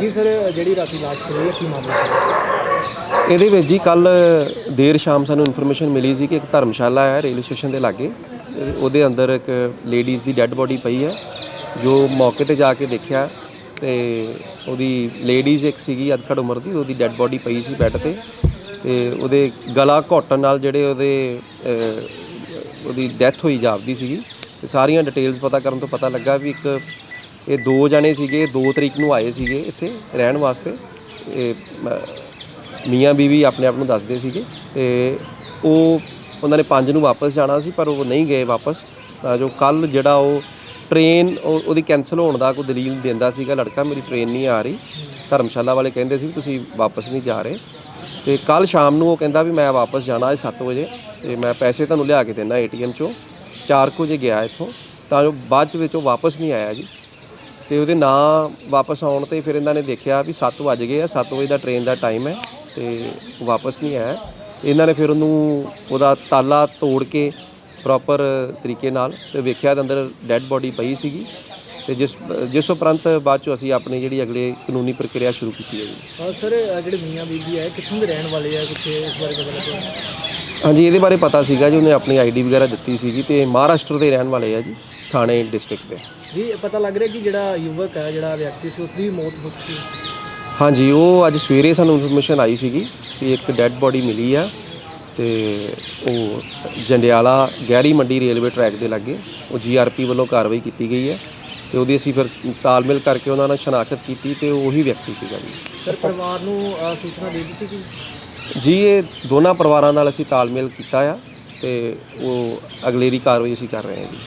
ਜੀ ਸਰ, ਜਿਹੜੀ ਰਾਤੀ ਲਾਸ਼ ਪਈ ਹੈ, ਕੀ ਮਾਮਲਾ ਹੈ ਇਹਦੇ ਵਿੱਚ ਜੀ ਕੱਲ ਦੇਰ ਸ਼ਾਮ ਸਾਨੂੰ ਇਨਫੋਰਮੇਸ਼ਨ ਮਿਲੀ ਸੀ ਕਿ ਇੱਕ ਧਰਮਸ਼ਾਲਾ ਹੈ ਰੇਲਵੇ ਸਟੇਸ਼ਨ ਦੇ ਲਾਗੇ। ਉਹਦੇ ਅੰਦਰ ਇੱਕ ਲੇਡੀਜ਼ ਦੀ ਡੈੱਡ ਬੋਡੀ ਪਈ ਹੈ, ਜੋ ਮੌਕੇ ਤੇ ਜਾ ਕੇ ਦੇਖਿਆ ਤੇ ਉਹਦੀ ਲੇਡੀਜ਼ ਇੱਕ ਸੀਗੀ ਅਧਖੜ ਉਮਰ ਦੀ, ਉਹਦੀ ਡੈੱਡ ਬੋਡੀ ਪਈ ਸੀ ਬੈੱਡ ਤੇ ਤੇ ਉਹਦੇ ਗਲਾ ਘੋਟਣ ਨਾਲ ਜਿਹੜੇ ਉਹਦੇ ਉਹਦੀ ਡੈਥ ਹੋਈ ਜਾਪਦੀ ਸੀਗੀ। ਤੇ ਸਾਰੀਆਂ ਡਿਟੇਲਸ ਪਤਾ ਕਰਨ ਤੋਂ ਪਤਾ ਲੱਗਾ ਵੀ ਇੱਕ ਇਹ ਦੋ ਜਣੇ ਸੀਗੇ 2 ਤਰੀਕ ਨੂੰ ਆਏ ਸੀਗੇ ਇੱਥੇ ਰਹਿਣ ਵਾਸਤੇ। ਇਹ ਮ- ਮੀਆਂ ਬੀਵੀ ਆਪਣੇ ਆਪ ਨੂੰ ਦੱਸਦੇ ਸੀਗੇ ਤੇ ਉਹ, ਉਹਨਾਂ ਨੇ 5 ਨੂੰ ਵਾਪਸ ਜਾਣਾ ਸੀ, ਪਰ ਉਹ ਨਹੀਂ ਗਏ ਵਾਪਸ। ਤਾਂ ਜੋ ਕੱਲ ਜਿਹੜਾ ਉਹ ਟ੍ਰੇਨ, ਉਹ- ਉਹਦੀ ਕੈਨਸਲ ਹੋਣ ਦਾ ਕੋਈ ਦਲੀਲ ਦਿੰਦਾ ਸੀਗਾ, ਲੜਕਾ, ਮੇਰੀ ਟ੍ਰੇਨ ਨਹੀਂ ਆ ਰਹੀ। ਧਰਮਸ਼ਾਲਾ ਵਾਲੇ ਕਹਿੰਦੇ ਸੀ ਵੀ ਤੁਸੀਂ ਵਾਪਸ ਨਹੀਂ ਜਾ ਰਹੇ। ਤੇ ਕੱਲ ਸ਼ਾਮ ਨੂੰ ਉਹ ਕਹਿੰਦਾ ਵੀ ਮੈਂ ਵਾਪਸ ਜਾਣਾ ਹੈ 7 ਵਜੇ ਤੇ ਮੈਂ ਪੈਸੇ ਤੁਹਾਨੂੰ ਲਿਆ ਕੇ ਦੇਣਾ ਏਟੀਐਮ ਚੋਂ। 4 ਵਜੇ ਗਿਆ ਇੱਥੋਂ। ਤਾਂ ਜੋ ਬਾਅਦ ਚ ਵਿੱਚ ਉਹ ਵਾਪਸ ਨਹੀਂ ਆਇਆ ਜੀ। ਤੇ ਉਹਦੇ ਨਾਂ ਵਾਪਸ ਆਉਣ ਤੇ ਫਿਰ ਇਹਨਾਂ ਨੇ ਦੇਖਿਆ ਵੀ 7 ਵਜ ਗਏ ਆ 7 ਵਜੇ ਦਾ ਟ੍ਰੇਨ ਦਾ ਟਾਈਮ ਹੈ ਤੇ ਵਾਪਸ ਨਹੀਂ ਆਇਆ। ਇਹਨਾਂ ਨੇ ਫਿਰ ਉਹਨੂੰ ਉਹਦਾ ਤਾਲਾ ਤੋੜ ਕੇ ਪ੍ਰੋਪਰ ਤਰੀਕੇ ਨਾਲ ਤੇ ਵੇਖਿਆ ਤੇ ਅੰਦਰ ਡੈੱਡ ਬੋਡੀ ਪਈ ਸੀਗੀ ਤੇ ਜਿਸ ਜਿਸ ਉਪਰੰਤ ਬਾਅਦ 'ਚੋਂ ਅਸੀਂ ਆਪਣੀ ਜਿਹੜੀ ਅਗਲੇ ਕਾਨੂੰਨੀ ਪ੍ਰਕਿਰਿਆ ਸ਼ੁਰੂ ਕੀਤੀ ਹੈ ਜੀ। ਸਰ ਜਿਹੜੇ ਮੀਆਂ ਬੀਬੀ ਹੈ ਕਿੱਥੋਂ ਦੇ ਰਹਿਣ ਵਾਲੇ ਆ? ਕੁਛ ਇਸ ਬਾਰੇ ਪਤਾ ਲੱਗਿਆ? ਹਾਂਜੀ ਇਹਦੇ ਬਾਰੇ ਪਤਾ ਸੀਗਾ ਜੀ ਉਹਨੇ ਆਪਣੀ ਆਈਡੀ ਵਗੈਰਾ ਦਿੱਤੀ ਸੀਗੀ ਤੇ ਮਹਾਰਾਸ਼ਟਰ ਦੇ ਰਹਿਣ ਵਾਲੇ ਆ ਜੀ ਥਾਣੇ ਡਿਸਟ੍ਰਿਕਟ ਦੇ। ਜੀ ਪਤਾ ਲੱਗ ਰਿਹਾ ਕਿ ਜਿਹੜਾ ਯੁਵਕ ਹੈ ਜਿਹੜਾ ਵਿਅਕਤੀ ਸੀ ਉਸ ਦੀ ਮੌਤ ਹੋ ਚੁੱਕੀ ਹੈ। ਹਾਂਜੀ ਉਹ ਅੱਜ ਸਵੇਰੇ ਸਾਨੂੰ ਇਨਫੋਰਮੇਸ਼ਨ ਆਈ ਸੀਗੀ ਕਿ ਇੱਕ ਡੈੱਡ ਬੋਡੀ ਮਿਲੀ ਆ ਤੇ ਉਹ ਜੰਡਿਆਲਾ ਗਹਿਰੀ ਮੰਡੀ ਰੇਲਵੇ ਟਰੈਕ ਦੇ ਲਾਗੇ ਉਹ ਜੀਆਰਪੀ ਵੱਲੋਂ ਕਾਰਵਾਈ ਕੀਤੀ ਗਈ ਹੈ ਤੇ ਉਹਦੀ ਅਸੀਂ ਫਿਰ ਤਾਲਮੇਲ ਕਰਕੇ ਉਹਨਾਂ ਨਾਲ ਸ਼ਨਾਖਤ ਕੀਤੀ ਤੇ ਉਹ ਵਿਅਕਤੀ ਸੀਗਾ ਜੀ। ਸਰ ਪਰਿਵਾਰ ਨੂੰ ਸੂਚਨਾ ਦੇ ਦਿੱਤੀ ਕਿ ਜੀ, ਇਹ ਦੋਨਾਂ ਪਰਿਵਾਰਾਂ ਨਾਲ ਅਸੀਂ ਤਾਲਮੇਲ ਕੀਤਾ ਆ ਤੇ ਉਹ ਅਗਲੇਰੀ ਕਾਰਵਾਈ ਅਸੀਂ ਕਰ ਰਹੇ ਹਾਂ ਜੀ।